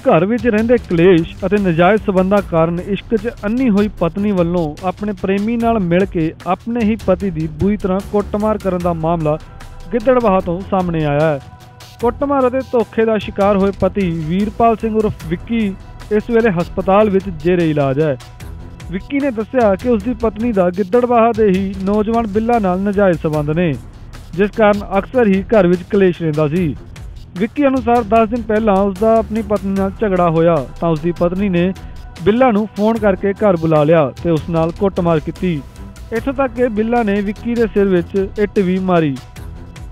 ਘਰ ਵਿੱਚ ਰਹਿੰਦੇ ਕਲੇਸ਼ ਅਤੇ ਨਜਾਇਜ਼ ਸਬੰਧਾਂ ਕਾਰਨ ਇਸ਼ਕ 'ਚ ਅੰਨੀ ਹੋਈ ਪਤਨੀ ਵੱਲੋਂ ਆਪਣੇ ਪ੍ਰੇਮੀ ਨਾਲ ਮਿਲ ਕੇ ਆਪਣੇ ਹੀ ਪਤੀ ਦੀ ਬੁਰੀ ਤਰ੍ਹਾਂ ਕੁੱਟਮਾਰ ਕਰਨ ਦਾ ਮਾਮਲਾ ਗਿੱਦੜਬਾਹਾ ਤੋਂ ਸਾਹਮਣੇ ਆਇਆ ਹੈ। ਕੁੱਟਮਾਰ ਅਤੇ ਧੋਖੇ ਦਾ ਸ਼ਿਕਾਰ ਹੋਏ ਪਤੀ ਵੀਰਪਾਲ ਸਿੰਘ ਉਰਫ ਵਿੱਕੀ ਇਸ ਵੇਲੇ ਹਸਪਤਾਲ ਵਿੱਚ ਜੇਰੇ ਇਲਾਜ ਹੈ। ਵਿੱਕੀ ਨੇ ਦੱਸਿਆ ਕਿ ਉਸ ਦੀ ਪਤਨੀ ਦਾ ਗਿੱਦੜਬਾਹਾ ਦੇ ਹੀ ਨੌਜਵਾਨ ਬਿੱਲਾ ਨਾਲ ਨਜਾਇਜ਼ ਸਬੰਧ ਨੇ, ਜਿਸ ਕਾਰਨ ਅਕਸਰ ਹੀ ਘਰ ਵਿੱਚ ਕਲੇਸ਼ ਰਹਿੰਦਾ ਸੀ। ਵਿੱਕੀ ਅਨੁਸਾਰ 10 ਦਿਨ ਪਹਿਲਾਂ ਉਸ ਦਾ ਆਪਣੀ ਪਤਨੀ ਨਾਲ ਝਗੜਾ ਹੋਇਆ ਤਾਂ ਉਸ ਦੀ ਪਤਨੀ ਨੇ ਬਿੱਲਾ ਨੂੰ ਫੋਨ ਕਰਕੇ ਘਰ ਬੁਲਾ ਲਿਆ ਤੇ ਉਸ ਨਾਲ ਕੁੱਟਮਾਰ ਕੀਤੀ। ਇੱਥੋਂ ਤੱਕ ਕਿ ਬਿੱਲਾ ਨੇ ਵਿੱਕੀ ਦੇ ਸਿਰ ਵਿੱਚ ਇੱਟ ਵੀ ਮਾਰੀ।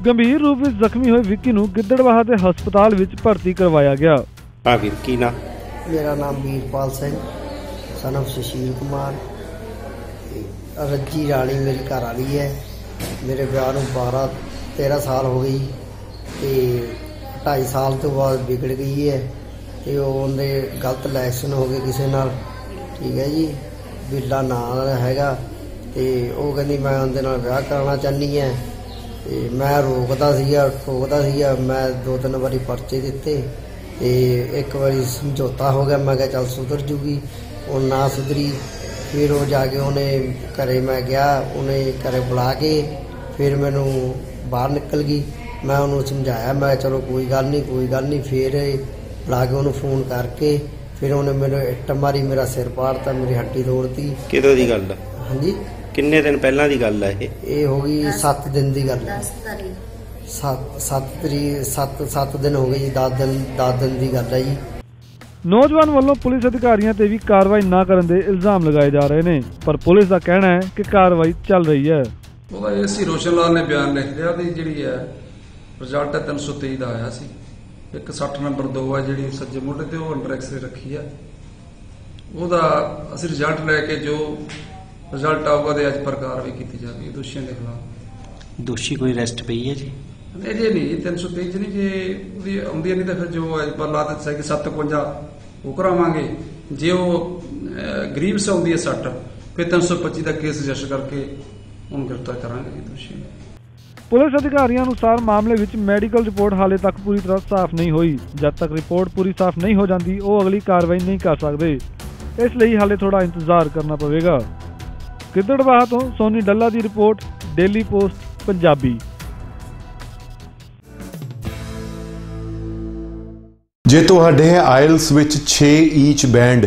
ਗੰਭੀਰ ਰੂਪ ਵਿੱਚ ਜ਼ਖਮੀ ਹੋਏ ਵਿੱਕੀ ਨੂੰ ਗਿੱਦੜਬਾਹਾ ਦੇ ਹਸਪਤਾਲ ਵਿੱਚ ਭਰਤੀ ਕਰਵਾਇਆ ਗਿਆ। ਹਾਂ ਵੀਰ ਕੀ ਨਾ? ਮੇਰਾ ਨਾਮ ਵੀਰਪਾਲ ਸਿੰਘ ਸਨਮ ਸੁਸ਼ੀਲ ਕੁਮਾਰ। ਰੱਜੀ ਰਾਣੀ ਮੇਰੀ ਘਰ ਵਾਲੀ ਹੈ। ਮੇਰੇ ਵਿਆਹ ਨੂੰ 12 13 ਸਾਲ ਹੋ ਗਈ ਤੇ 2.5 ਸਾਲ ਤੋਂ ਬਾਅਦ ਵਿਗੜ ਗਈ ਹੈ ਤੇ ਉਹਦੇ ਗਲਤ ਇਲੈਕਸ਼ਨ ਹੋ ਗਏ ਕਿਸੇ ਨਾਲ। ਠੀਕ ਹੈ ਜੀ। ਬਿੱਲਾ ਨਾਂ ਹੈਗਾ ਤੇ ਉਹ ਕਹਿੰਦੀ, ਮੈਂ ਉਹਦੇ ਨਾਲ ਵਿਆਹ ਕਰਾਉਣਾ ਚਾਹਨੀ ਹੈ। ਤੇ ਮੈਂ ਰੋਕਦਾ ਸੀਗਾ, ਠੋਕਦਾ ਸੀਗਾ। ਮੈਂ ਦੋ ਤਿੰਨ ਵਾਰੀ ਪਰਚੇ ਦਿੱਤੇ ਤੇ ਇੱਕ ਵਾਰੀ ਸਮਝੌਤਾ ਹੋ ਗਿਆ। ਮੈਂ ਕਿਹਾ, ਚੱਲ ਸੁਧਰ ਜੂਗੀ। ਉਹ ਨਾ ਸੁਧਰੀ। ਫਿਰ ਉਹ ਜਾ ਕੇ ਉਹਨੇ ਘਰੇ ਮੈਂ ਗਿਆ, ਉਹਨੇ ਘਰੇ ਬੁਲਾ ਕੇ ਫਿਰ ਮੈਨੂੰ ਬਾਹਰ ਨਿਕਲ ਗਈ। ਮੈਂ ਉਹਨੂੰ ਸਮਝਾਇਆ ਮੈਂ ਚਲੋ ਕੋਈ ਗੱਲ ਨਹੀਂ ਕੋਈ ਗੱਲ ਨਹੀਂ। ਫਿਰ ਬੁਲਾ ਕੇ ਉਹਨੂੰ ਫੋਨ ਕਰਕੇ ਫਿਰ ਉਹਨੇ ਮੈਨੂੰ ਇੱਟ ਮਾਰੀ ਮੇਰਾ ਸਿਰ ਪਾੜਤਾ ਮੇਰੀ ਹੱਡੀ ਤੋੜਤੀ ਕਿਦੋਂ ਦੀ ਗੱਲ ਆ? ਹਾਂਜੀ? ਕਿੰਨੇ ਦਿਨ ਪਹਿਲਾਂ ਦੀ ਗੱਲ ਆ ਇਹ? ਇਹ ਹੋ ਗਈ 7 ਦਿਨ ਦੀ ਗੱਲ ਹੈ 10 ਤਾਰੀਖ 7 7 ਤਰੀਕ 7 7 ਦਿਨ ਹੋ ਗਏ ਜੀ 10 ਦਿਨ 10 ਦਿਨ ਦੀ ਗੱਲ ਹੈ ਜੀ। ਨੌਜਵਾਨ ਵੱਲੋਂ ਪੁਲਿਸ ਅਧਿਕਾਰੀਆਂ ਤੇ ਵੀ ਕਾਰਵਾਈ ਨਾ ਕਰਨ ਦੇ ਇਲਜ਼ਾਮ ਲਗਾਏ ਜਾ ਰਹੇ ਨੇ ਪਰ ਪੁਲਿਸ ਦਾ ਕਹਿਣਾ ਹੈ ਕਿ ਕਾਰਵਾਈ ਚੱਲ ਰਹੀ ਹੈ। ਉਹਦਾ ਏਸੀ ਰੋਸ਼ਨ ਲਾਲ ਨੇ ਬਿਆਨ ਲਿਖ ਲਿਆ ਉਹਦੀ ਜਿਹੜੀ ਹੈ ਰਿਜ਼ਲਟ ਹੈ 323 ਦਾ ਆਇਆ ਸੀ। ਇੱਕ 60 ਨੰਬਰ 2 ਹੈ ਜਿਹੜੀ ਸੱਜੇ ਮੋਢੇ ਤੇ ਉਹ ਅੰਡਰ ਐਕਸਰੇ ਰੱਖੀ ਹੈ ਉਹਦਾ ਅਸੀਂ ਰਿਜ਼ਲਟ ਲੈ ਕੇ ਜੋ ਰਿਜ਼ਲਟ ਆਊਗਾ ਤੇ ਅੱਜ ਪ੍ਰਕਾਰ ਵੀ ਕੀਤੀ ਜਾਵੇਗੀ ਦੋਸ਼ੀਆਂ ਦੇ ਖਿਲਾਫ। ਦੋਸ਼ੀ ਕੋਈ ਅਰੈਸਟ ਪਈ ਹੈ ਜੀ? ਨਹੀਂ ਜੇ ਨਹੀਂ 323 ਚ ਨਹੀਂ ਜੇ ਉਹਦੀ ਆਉਂਦੀ ਨਹੀਂ ਤਾਂ ਫਿਰ ਜੋ ਅੱਜ ਪਰ ਲਾ ਦਿੱਤਾ ਕਿ 751 ਉਹ ਕਰਾਵਾਂਗੇ। ਜੇ ਉਹ ਗਰੀਬ ਸੇ ਆਉਂਦੀ ਹੈ ਸੱਟ ਫਿਰ 325 ਦਾ ਕੇਸ ਰਜਿਸਟਰ ਕਰਕੇ ਉਹਨੂੰ ਗ੍ਰਿਫਤਾਰ ਕਰਾਂਗੇ ਜੀ ਦੋਸ਼ੀ ਨੂੰ। ਪੁਲਿਸ ਅਧਿਕਾਰੀਆਂ ਅਨੁਸਾਰ ਮਾਮਲੇ ਵਿੱਚ ਮੈਡੀਕਲ ਰਿਪੋਰਟ ਹਾਲੇ ਤੱਕ ਪੂਰੀ ਤਰ੍ਹਾਂ ਸਾਫ਼ ਨਹੀਂ ਹੋਈ। ਜਦ ਤੱਕ ਰਿਪੋਰਟ ਪੂਰੀ ਸਾਫ਼ ਨਹੀਂ ਹੋ ਜਾਂਦੀ, ਉਹ ਅਗਲੀ ਕਾਰਵਾਈ ਨਹੀਂ ਕਰ ਸਕਦੇ। ਇਸ ਲਈ ਹਾਲੇ ਥੋੜਾ ਇੰਤਜ਼ਾਰ ਕਰਨਾ ਪਵੇਗਾ। ਗਿੱਦੜਬਾਹਾ ਤੋਂ ਸੋਨੀ ਡੱਲਾ ਦੀ ਰਿਪੋਰਟ, ਡੇਲੀ ਪੋਸਟ, ਪੰਜਾਬੀ। ਜੇ ਤੁਹਾਡੇ ਆਇਲਸ ਵਿੱਚ 6 ਈਚ ਬੈਂਡ